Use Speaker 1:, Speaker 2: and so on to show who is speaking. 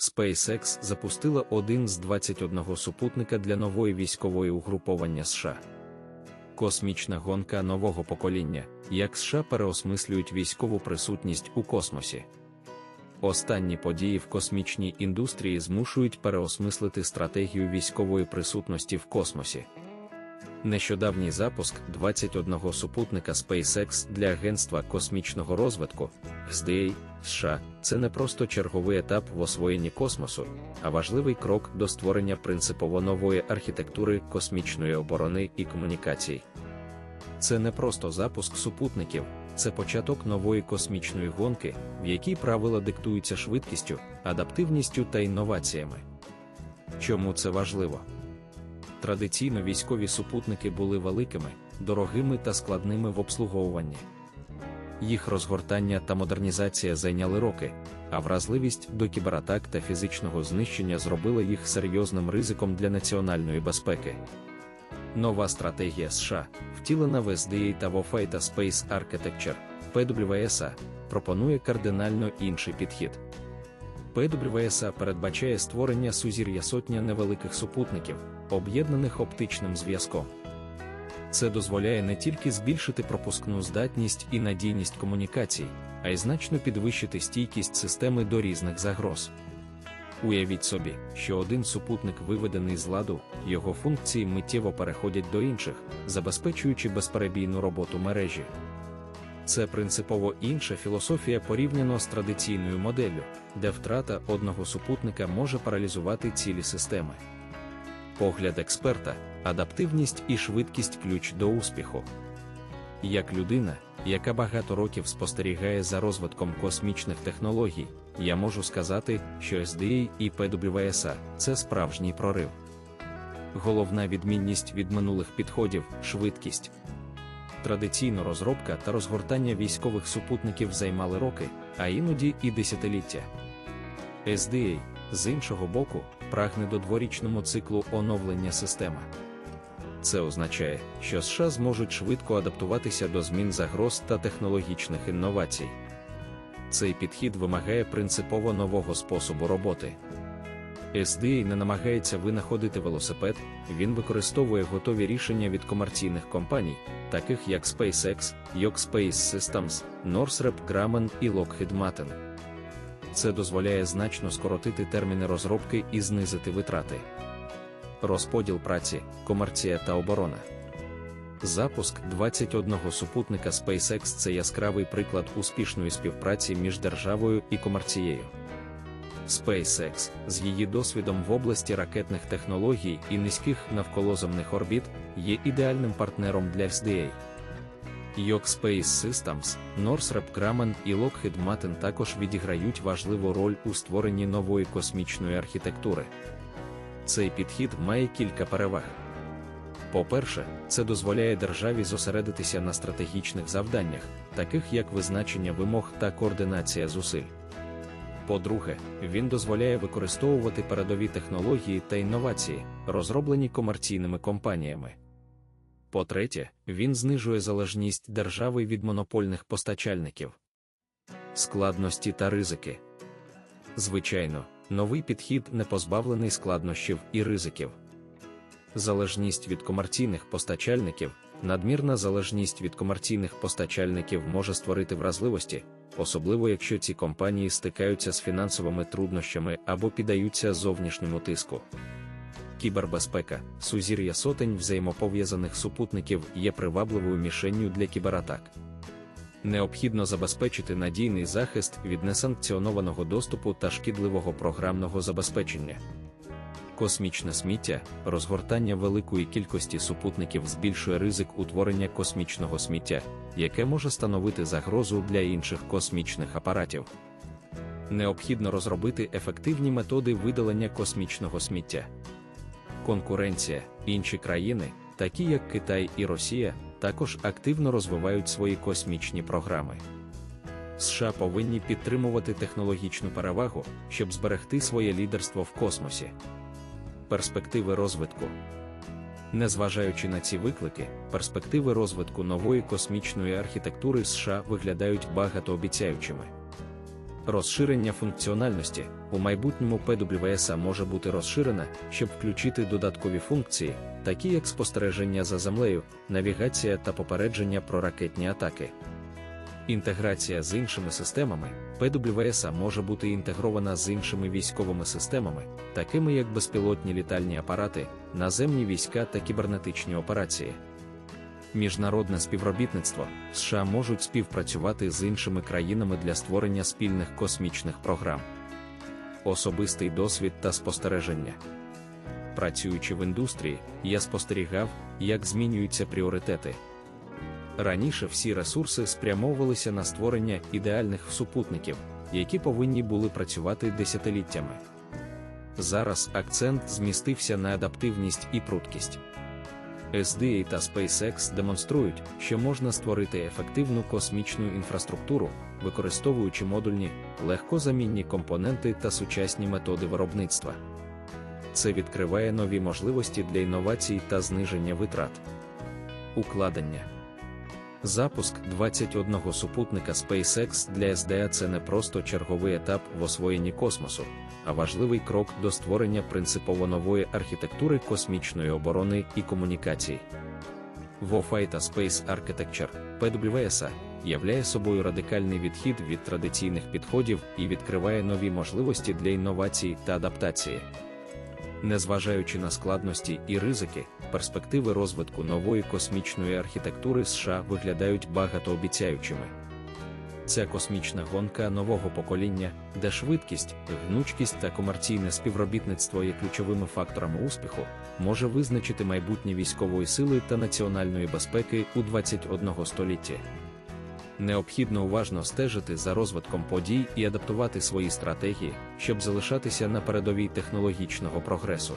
Speaker 1: SpaceX запустила один з 21 супутника для нової військової угруповання США. Космічна гонка нового покоління, як США переосмислюють військову присутність у космосі. Останні події в космічній індустрії змушують переосмислити стратегію військової присутності в космосі. Нещодавній запуск 21 супутника SpaceX для Агентства космічного розвитку SDA США це не просто черговий етап в освоєнні космосу, а важливий крок до створення принципово нової архітектури космічної оборони і комунікацій. Це не просто запуск супутників, це початок нової космічної гонки, в якій правила диктуються швидкістю, адаптивністю та інноваціями. Чому це важливо? Традиційно військові супутники були великими, дорогими та складними в обслуговуванні. Їх розгортання та модернізація зайняли роки, а вразливість до кібератак та фізичного знищення зробила їх серйозним ризиком для національної безпеки. Нова стратегія США, втілена в SDA та в Space Architecture, PWSA, пропонує кардинально інший підхід. PWSA передбачає створення сузір'я сотня невеликих супутників, об'єднаних оптичним зв'язком. Це дозволяє не тільки збільшити пропускну здатність і надійність комунікацій, а й значно підвищити стійкість системи до різних загроз. Уявіть собі, що один супутник виведений з ладу, його функції миттєво переходять до інших, забезпечуючи безперебійну роботу мережі. Це принципово інша філософія порівняно з традиційною моделлю, де втрата одного супутника може паралізувати цілі системи. Погляд експерта, адаптивність і швидкість ключ до успіху. Як людина, яка багато років спостерігає за розвитком космічних технологій, я можу сказати, що SDA і PWSA – це справжній прорив. Головна відмінність від минулих підходів швидкість. Традиційно розробка та розгортання військових супутників займали роки, а іноді і десятиліття. SDA, з іншого боку, прагне до дворічному циклу оновлення системи. Це означає, що США зможуть швидко адаптуватися до змін загроз та технологічних інновацій. Цей підхід вимагає принципово нового способу роботи. SDA не намагається винаходити велосипед, він використовує готові рішення від комерційних компаній, таких як SpaceX, York Systems, Northrop Grumman і Lockheed Martin. Це дозволяє значно скоротити терміни розробки і знизити витрати. Розподіл праці, комерція та оборона. Запуск 21 супутника SpaceX це яскравий приклад успішної співпраці між державою і комерцією. SpaceX з її досвідом в області ракетних технологій і низьких навколоземних орбіт є ідеальним партнером для SDA. York Space Systems, Northrop Grumman і Lockheed Martin також відіграють важливу роль у створенні нової космічної архітектури. Цей підхід має кілька переваг. По-перше, це дозволяє державі зосередитися на стратегічних завданнях, таких як визначення вимог та координація зусиль. По-друге, він дозволяє використовувати передові технології та інновації, розроблені комерційними компаніями. По-третє, він знижує залежність держави від монопольних постачальників, складності та ризики. Звичайно, новий підхід не позбавлений складнощів і ризиків. Залежність від комерційних постачальників, надмірна залежність від комерційних постачальників може створити вразливості, особливо якщо ці компанії стикаються з фінансовими труднощами або піддаються зовнішньому тиску. Кібербезпека, сузір'я сотень взаємопов'язаних супутників є привабливою мішенню для кібератак. Необхідно забезпечити надійний захист від несанкціонованого доступу та шкідливого програмного забезпечення. Космічне сміття, розгортання великої кількості супутників збільшує ризик утворення космічного сміття, яке може становити загрозу для інших космічних апаратів. Необхідно розробити ефективні методи видалення космічного сміття. Конкуренція, інші країни, такі як Китай і Росія, також активно розвивають свої космічні програми. США повинні підтримувати технологічну перевагу, щоб зберегти своє лідерство в космосі. Перспективи розвитку. Незважаючи на ці виклики, перспективи розвитку нової космічної архітектури США виглядають багатообіцяючими. Розширення функціональності у майбутньому PWSA може бути розширена, щоб включити додаткові функції, такі як спостереження за землею, навігація та попередження про ракетні атаки. Інтеграція з іншими системами PWSA може бути інтегрована з іншими військовими системами, такими як безпілотні літальні апарати, наземні війська та кібернетичні операції. Міжнародне співробітництво США можуть співпрацювати з іншими країнами для створення спільних космічних програм. Особистий досвід та спостереження. Працюючи в індустрії, я спостерігав, як змінюються пріоритети. Раніше всі ресурси спрямовувалися на створення ідеальних супутників, які повинні були працювати десятиліттями. Зараз акцент змістився на адаптивність і пруткість. SDA та SpaceX демонструють, що можна створити ефективну космічну інфраструктуру, використовуючи модульні, легкозамінні компоненти та сучасні методи виробництва. Це відкриває нові можливості для інновацій та зниження витрат. Укладення Запуск 21 супутника SpaceX для SDA це не просто черговий етап в освоєнні космосу, а важливий крок до створення принципово нової архітектури космічної оборони і комунікацій. Wi-Fi Space Architecture PWSA являє собою радикальний відхід від традиційних підходів і відкриває нові можливості для інновацій та адаптації. Незважаючи на складності і ризики, перспективи розвитку нової космічної архітектури США виглядають багатообіцяючими. Ця космічна гонка нового покоління, де швидкість, гнучкість та комерційне співробітництво є ключовими факторами успіху, може визначити майбутнє військової сили та національної безпеки у 21 столітті. Необхідно уважно стежити за розвитком подій і адаптувати свої стратегії, щоб залишатися на передовій технологічного прогресу.